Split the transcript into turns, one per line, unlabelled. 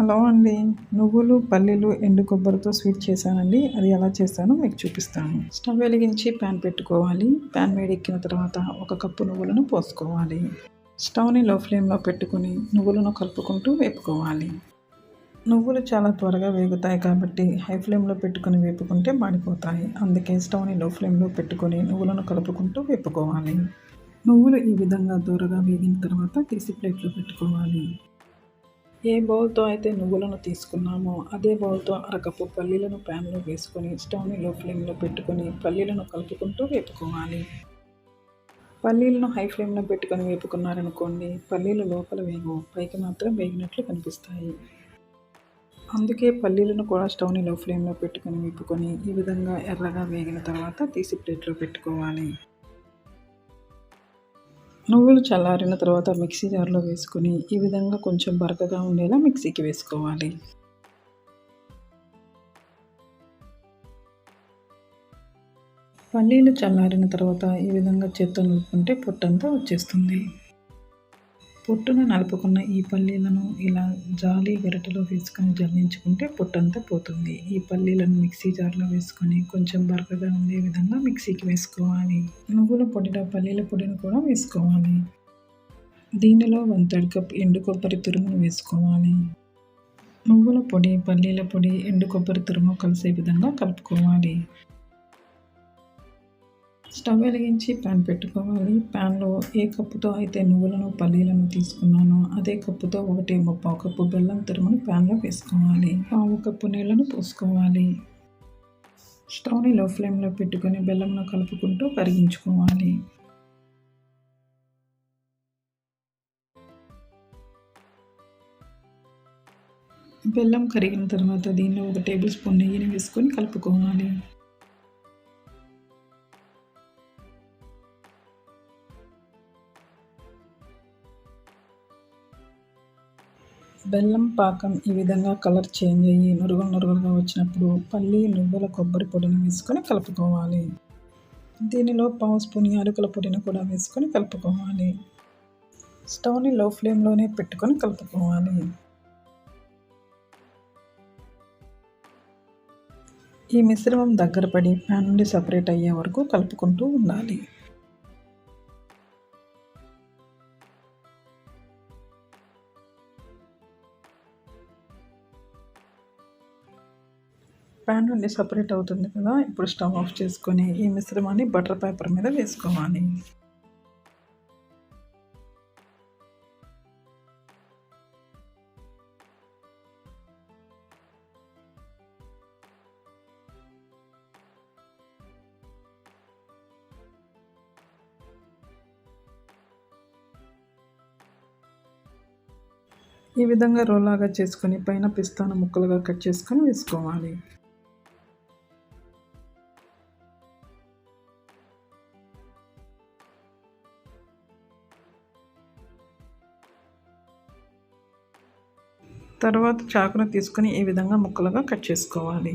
Hello అండి. నువ్వులు పల్లీలు ఎండు కొబ్బరితో స్వీట్ చేశానండి. అది ఎలా చేశానో మీకు చూపిస్తాను. స్టవ్ వెలిగించి ప్యాన్ పెట్టుకోవాలి. ప్యాన్ వేడెక్కిన తర్వాత ఒక కప్పు నువ్వులను పోసుకోవాలి. స్టవ్ని లో ఫ్లేమ్లో పెట్టుకుని నువ్వులను కలుపుకుంటూ వేపుకోవాలి. నువ్వులు చాలా త్వరగా వేగుతాయి కాబట్టి హై ఫ్లేమ్లో పెట్టుకుని వేపుకుంటే మాడిపోతాయి. అందుకే స్టవ్ని లో ఫ్లేమ్లో పెట్టుకొని నువ్వులను కలుపుకుంటూ వేపుకోవాలి. నువ్వులు ఈ విధంగా దూరగా వేగిన తర్వాత తీసి ప్లేట్లో పెట్టుకోవాలి. ఏ బౌల్తో అయితే నువ్వులను తీసుకున్నామో అదే బౌల్తో అరకప్పు పల్లీలను ప్యాన్లో వేసుకొని స్టవ్ని లో ఫ్లేమ్లో పెట్టుకొని పల్లీలను కలుపుకుంటూ వేపుకోవాలి. పల్లీలను హై ఫ్లేమ్లో పెట్టుకొని వేపుకున్నారనుకోండి పల్లీలు లోపల వేగు పైకి మాత్రం వేగినట్లు కనిపిస్తాయి. అందుకే పల్లీలను కూడా స్టవ్ని లో ఫ్లేమ్లో పెట్టుకొని వేపుకొని ఈ విధంగా ఎర్రగా వేగిన తర్వాత తీసి ప్లేట్లో పెట్టుకోవాలి. నువ్వులు చల్లారిన తర్వాత మిక్సీ జార్లో వేసుకుని ఈ విధంగా కొంచెం బరకగా ఉండేలా మిక్సీకి వేసుకోవాలి. పల్లీలు చల్లారిన తర్వాత ఈ విధంగా చేత్తో నూపుకుంటే పొట్టంతా వచ్చేస్తుంది. పొట్టును నలుపుకున్న ఈ పల్లీలను ఇలా జాలి గరిటలో వేసుకొని జల్లించుకుంటే పొట్టంతా పోతుంది. ఈ పల్లీలను మిక్సీ జార్లో వేసుకొని కొంచెం బరకగా ఉండే విధంగా మిక్సీకి వేసుకోవాలి. నువ్వుల పొడిలో పల్లీల పొడిని కూడా వేసుకోవాలి. దీనిలో వంతడి కప్ ఎండు కొబ్బరి తురుమును వేసుకోవాలి. నువ్వుల పొడి పల్లీల పొడి ఎండు కొబ్బరి తురుము కలిసే విధంగా కలుపుకోవాలి. స్టవ్ వెలిగించి ప్యాన్ పెట్టుకోవాలి. ప్యాన్లో ఏ కప్పుతో అయితే నువ్వులను పల్లీలను తీసుకున్నానో అదే కప్పుతో ఒకటి ముప్పావు కప్పు బెల్లం తురుమును ప్యాన్లో వేసుకోవాలి. పావు కప్పు నీళ్ళను పోసుకోవాలి. స్టవ్ని లో ఫ్లేమ్లో పెట్టుకొని బెల్లంను కలుపుకుంటూ కరిగించుకోవాలి. బెల్లం కరిగిన తర్వాత దీనిలో ఒక టేబుల్ స్పూన్ నెయ్యిని వేసుకొని కలుపుకోవాలి. బెల్లం పాకం ఈ విధంగా కలర్ చేంజ్ అయ్యి నురుగులు నురుగులుగా వచ్చినప్పుడు పల్లి నువ్వుల కొబ్బరి పొడిని వేసుకొని కలుపుకోవాలి. దీనిలో పావు స్పూన్ యాలకుల పొడిని కూడా వేసుకొని కలుపుకోవాలి. స్టవ్ని లో ఫ్లేమ్లోనే పెట్టుకొని కలుపుకోవాలి. ఈ మిశ్రమం దగ్గర పడి ప్యాన్ నుండి సపరేట్ అయ్యే వరకు కలుపుకుంటూ ఉండాలి. ప్యాన్ నుండి సపరేట్ అవుతుంది కదా ఇప్పుడు స్టవ్ ఆఫ్ చేసుకొని ఈ మిశ్రమాన్ని బటర్ పేపర్ మీద వేసుకోవాలి. ఈ విధంగా రోలాగా చేసుకొని పైన పిస్తాను ముక్కలుగా కట్ చేసుకొని వేసుకోవాలి. తర్వాత చాకును తీసుకొని ఈ విధంగా ముక్కలుగా కట్ చేసుకోవాలి.